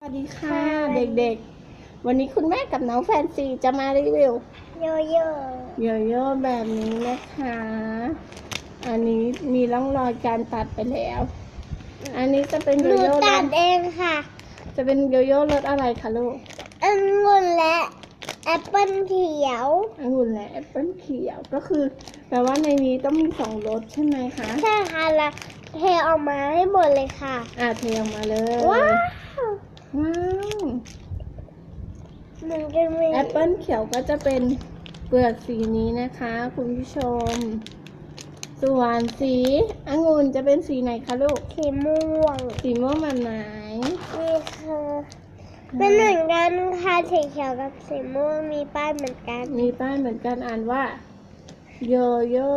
สวัสดีค่ะเด็กๆ วันนี้คุณแม่กับน้องแฟนซีจะมารีวิวโยโย่โยโย่แบบนี้นะคะ อันนี้มีร่องรอยการตัดไปแล้ว อันนี้จะเป็นหโยนูโย่รตัดสเองค่ะจะเป็นโยโย่รสอะไรคะลูกองุ่นและแอปเปิ้ลเขียวองุ่นและแอปเปิ้ลเขียวก็คือแปลว่าในนี้ต้องมีสองรสใช่ไหมคะใช่ค่ะแล้วเทออกมาให้หมดเลยค่ะ อะเทออกมาเลยว้าว ว้าวมันจะมีแอปเปิ้ลเขียวก็จะเป็นเปลือกสีนี้นะคะ คุณผู้ชม ส่วนสีองุ่นจะเป็นสีไหนคะลูก สีม่วงสีม่วงแบบไหนนี่ค่ะเป็นเหมือนกันค่ะสีเขียวกับสีม่วงมีป้ายเหมือนกัน มีป้ายเหมือนกันอ่านว่าโยโย่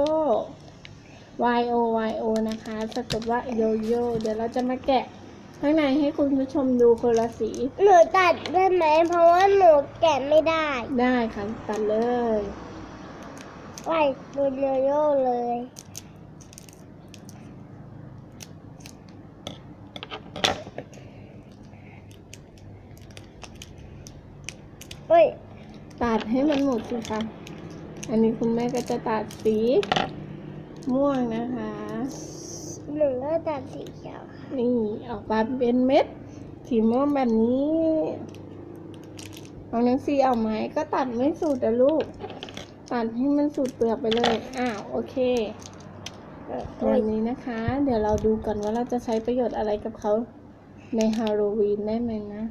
Y O Y O นะคะสะกดว่าโยโย่เดี๋ยวเราจะมาแกะ ข้างในให้คุณผู้ชมดูคนละสี หนูตัดได้ไหม เพราะว่าหนูแกะไม่ได้ได้ค่ะตัดเลยไหวบนโยโย่เลย เฮ้ย ตัดให้มันหมดสิคะอันนี้คุณแม่ก็จะตัดสีม่วงนะคะ หนูก็ตัดสีเขียวค่ะนี่ออกมาเป็นเม็ดสีม่วงแบบนี้เอาหนังสีเอาไหมก็ตัดไม่สุดอะลูก ตัดให้มันสุดเปลือกไปเลย อ้าวโอเคเออวัเฮ้ยนนี้นะคะ เดี๋ยวเราดูกันว่าเราจะใช้ประโยชน์อะไรกับเขาในฮาโลวีนได้ไหมนะ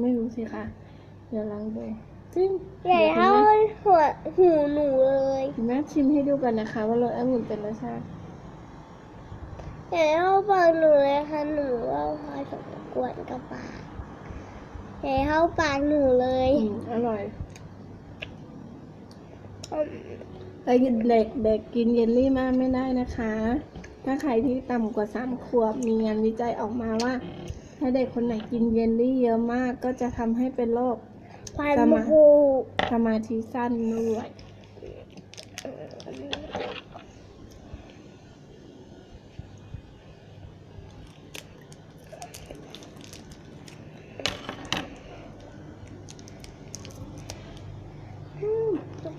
ไม่รู้สิคะเดี๋ยวลองดูจริงใหญ่เท่าหัวหูหนูเลยคุณแม่ชิมให้ดูกันนะคะ ว่ารสองุ่นเป็นรสชาติใหญ่ เท่าปากหนูเลยค่ะหนูว่าพอสมควรกับปากใหญ่เท่าปากหนูเลยอืมอร่อยอืมแต่เด็กเด็กกินเยลลี่มากไม่ได้นะคะ ถ้าใครที่ต่ำกว่าสามขวบมีงานวิจัยออกมาว่า ถ้าเด็กคนไหนกินเยลลี่เยอะมากก็จะทำให้เป็นโรค ฟันสมา ผูสมาธิสั้นด้วย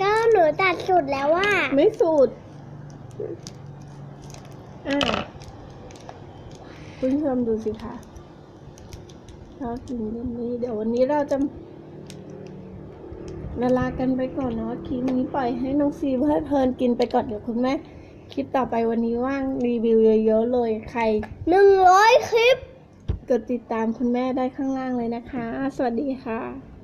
ก็หนูตัดสุดแล้วว่าไม่สูดอ่าคุณผู้ชมดูสิคะเรากินเยลลี่เดี๋ยววันนี้เราจะเวลากันไปก่อนเนาะคลิปนี้ปล่อยให้น้องซีเพลิดเพลินกินไปก่อนเดี๋ยวคุณแม่คลิปต่อไปวันนี้ว่างรีวิวเยอะๆเลยใครหนึ่งร้อยคลิป กดติดตามคุณแม่ได้ข้างล่างเลยนะคะ สวัสดีค่ะ